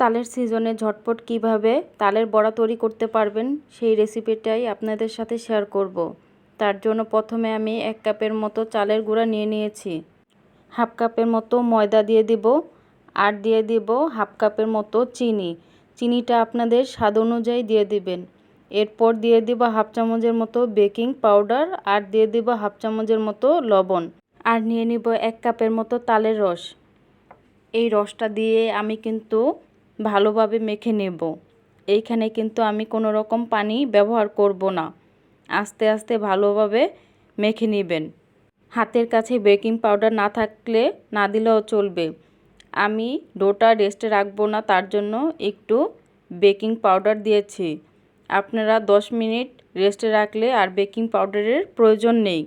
তালের সিজনে ঝটপট কীভাবে তালের বড়া তৈরি করতে পারবেন সেই রেসিপিটাই আপনাদের সাথে শেয়ার করব। তার জন্য প্রথমে আমি এক কাপের মতো চালের গুঁড়া নিয়ে নিয়েছি। হাফ কাপের মতো ময়দা দিয়ে দিব আর দিয়ে দিব হাফ কাপের মতো চিনি। চিনিটা আপনাদের স্বাদ অনুযায়ী দিয়ে দিবেন। এরপর দিয়ে দিব হাফ চামচের মতো বেকিং পাউডার আর দিয়ে দিব হাফ চামচের মতো লবণ। আর নিয়ে নিব এক কাপের মতো তালের রস। এই রসটা দিয়ে আমি কিন্তু ভালোভাবে মেখে নেব। এইখানে কিন্তু আমি কোনো রকম পানি ব্যবহার করব না। আস্তে আস্তে ভালোভাবে মেখে নেবেন। হাতের কাছে বেকিং পাউডার না থাকলে, না দিলেও চলবে। আমি ডোটা রেস্টে রাখব না, তার জন্য একটু বেকিং পাউডার দিয়েছি। আপনারা 10 মিনিট রেস্টে রাখলে আর বেকিং পাউডারের প্রয়োজন নেই।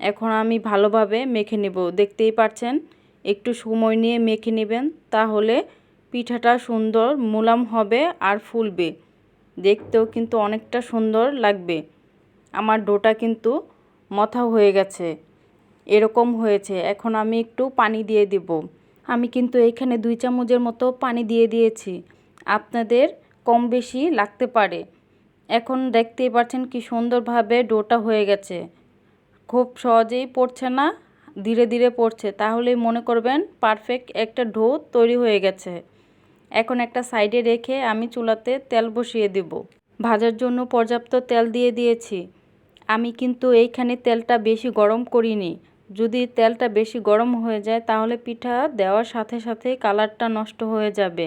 এখন আমি ভালোভাবে মেখে নেব। দেখতেই পাচ্ছেন, একটু সময় নিয়ে মেখে নেবেন, তাহলে পিঠাটা সুন্দর, মোলাম হবে আর ফুলবে। দেখতেও কিন্তু অনেকটা সুন্দর লাগবে। আমার ডোটা কিন্তু মথা হয়ে গেছে। এরকম হয়েছে। এখন আমি একটু পানি দিয়ে দিব। আমি কিন্তু এখানে দুই চামচের মতো পানি দিয়ে দিয়েছি। আপনাদের কম বেশি লাগতে পারে। এখন দেখতেই পাচ্ছেন কি সুন্দরভাবে ডোটা হয়ে গেছে। খুব সহজেই পড়ছে না, ধীরে ধীরে পড়ছে। তাহলেই মনে করবেন পারফেক্ট একটা ডো তৈরি হয়ে গেছে। এখন একটা সাইডে রেখে আমি চুলাতে তেল বসিয়ে দেব। ভাজার জন্য পর্যাপ্ত তেল দিয়ে দিয়েছি। আমি কিন্তু এইখানে তেলটা বেশি গরম করিনি। যদি তেলটা বেশি গরম হয়ে যায় তাহলে পিঠা দেওয়ার সাথে সাথে কালারটা নষ্ট হয়ে যাবে।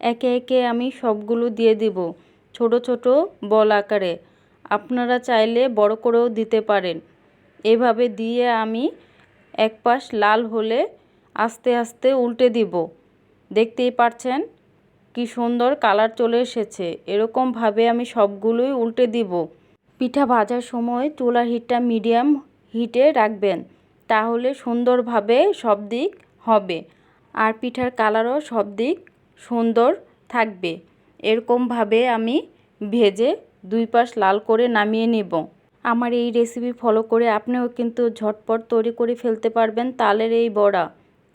একে একে আমি সবগুলো দিয়ে দিব ছোট ছোট বল আকারে। আপনারা চাইলে বড় করেও দিতে পারেন। এভাবে দিয়ে আমি এক পাশ লাল হলে আস্তে আস্তে উল্টে দিব। দেখতেই পাচ্ছেন কি সুন্দর কালার চলে এসেছে। এরকমভাবে আমি সবগুলোই উল্টে দিব। পিঠা ভাজার সময় চুলার হিটটা মিডিয়াম হিটে রাখবেন। তাহলে সুন্দরভাবে সব দিক হবে। আর পিঠার কালারও সব দিক সুন্দর থাকবে। এরকমভাবে আমি ভেজে দুই পাশ লাল করে নামিয়ে নেব। আমার এই রেসিপি ফলো করে আপনিও কিন্তু ঝটপট তৈরি করে ফেলতে পারবেন তালের এই বড়া।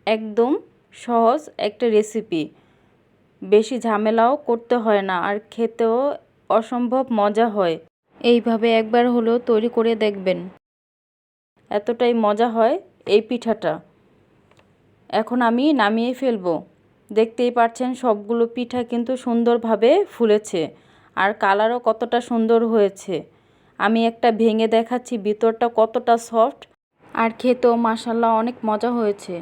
একদম সহজ একটা রেসিপি বেশি ঝামেলাও করতে হয় না, আর খেতেও অসম্ভব মজা হয়। এইভাবে একবার হলেও তৈরি করে দেখবেন। এতটাই মজা হয় এই পিঠাটা। এখন আমি নামিয়ে ফেলব। দেখতেই পাচ্ছেন সবগুলো পিঠা কিন্তু সুন্দরভাবে ফুলেছে, আর কালারও কতটা সুন্দর হয়েছে। আমি একটা ভেঙে দেখাচ্ছি, ভিতরটা কতটা সফট, আর খেতেও মাসাল্লাহ অনেক মজা হয়েছে।